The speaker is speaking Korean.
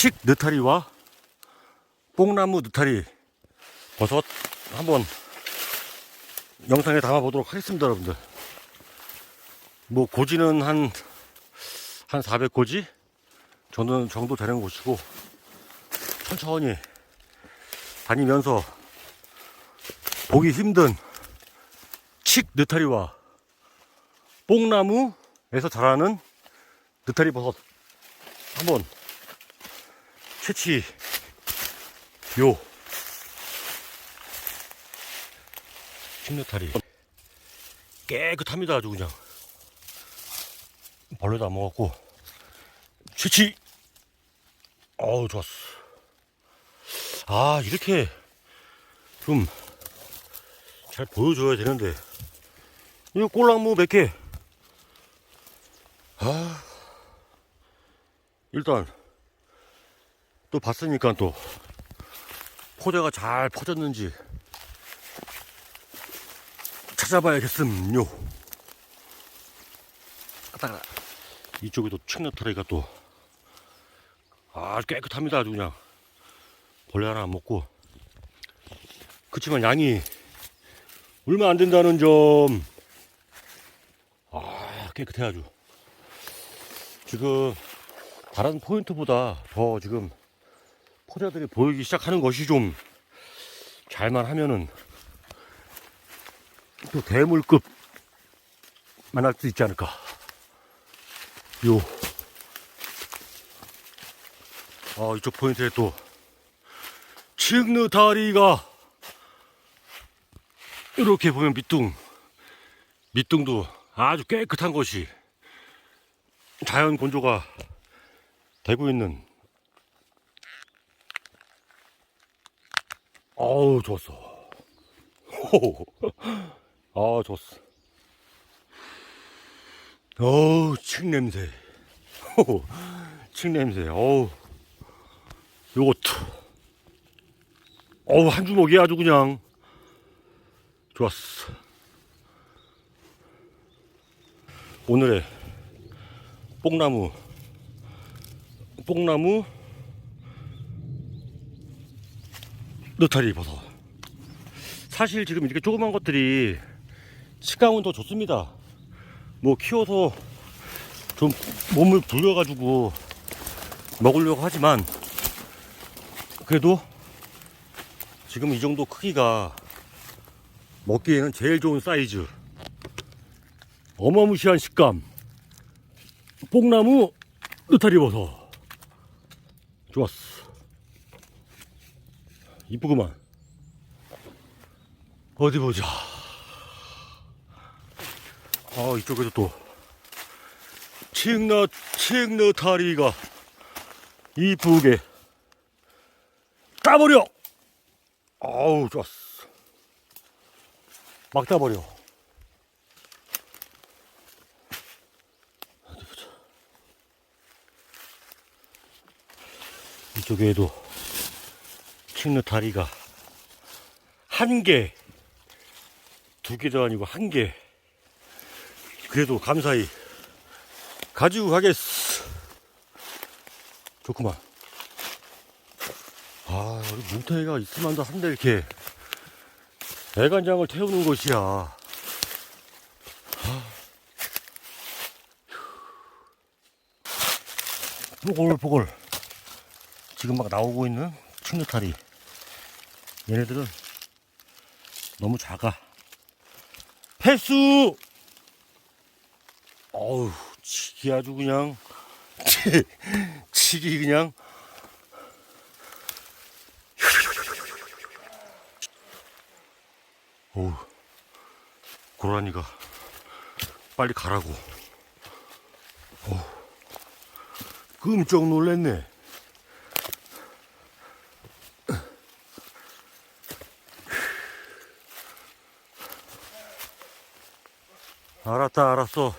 칡 느타리와 뽕나무 느타리 버섯 한번 영상에 담아 보도록 하겠습니다, 여러분들. 뭐 고지는 한, 한 400고지 정도, 정도 되는 곳이고 천천히 다니면서 보기 힘든 칡 느타리와 뽕나무에서 자라는 느타리 버섯 한번 채취. 요. 칡느타리 깨끗합니다 아주 그냥. 벌레도 안 먹었고. 채취. 어우 좋았어. 아 이렇게 좀 잘 보여줘야 되는데. 이거 꼴랑무 몇 개? 아 일단 또 봤으니까 또 포대가 잘 퍼졌는지 찾아봐야겠음요. 아따가 이쪽에도 칡너터리가 또 아주 깨끗합니다 아주 그냥 벌레 하나 안 먹고 그치만 양이 얼마 안 된다는 점. 아, 깨끗해 아주. 지금 다른 포인트보다 더 지금 포자들이 보이기 시작하는 것이 좀 잘만 하면은 또 대물급 만날 수 있지 않을까. 요. 아, 이쪽 포인트에 또 칡느 다리가 이렇게 보면 밑둥, 밑둥도 아주 깨끗한 것이 자연 건조가 되고 있는. 어우, 좋았어. 아, 좋았어. 어우, 칡 냄새. 호호. 칡 냄새. 어우. 요것도. 어우, 한 주먹이 아주 그냥. 좋았어. 오늘의 뽕나무, 뽕나무, 느타리 버섯. 사실 지금 이렇게 조그만 것들이 식감은 더 좋습니다. 뭐 키워서 좀 몸을 불려가지고 먹으려고 하지만 그래도 지금 이 정도 크기가 먹기에는 제일 좋은 사이즈. 어마무시한 식감. 뽕나무 느타리 버섯. 좋았어. 이쁘구만. 어디 보자. 아, 이쪽에도 또, 칡너, 칡너타리가 이쁘게 따버려! 아우, 좋았어. 막 따버려. 어디 보자. 이쪽에도 칡너 다리가 한 개, 두 개도 아니고 한 개. 그래도 감사히 가지고 가겠어. 좋구만. 아, 우리 뭉탱이가 있으면도 한데 이렇게 애간장을 태우는 곳이야. 아. 보글보글. 지금 막 나오고 있는 칡느타리. 얘네들은 너무 작아. 패수! 어우, 치기 아주 그냥. 치기 그냥. 어우, 고라니가 빨리 가라고. 어우, 끔쩍 놀랬네. 알았다, 알았어.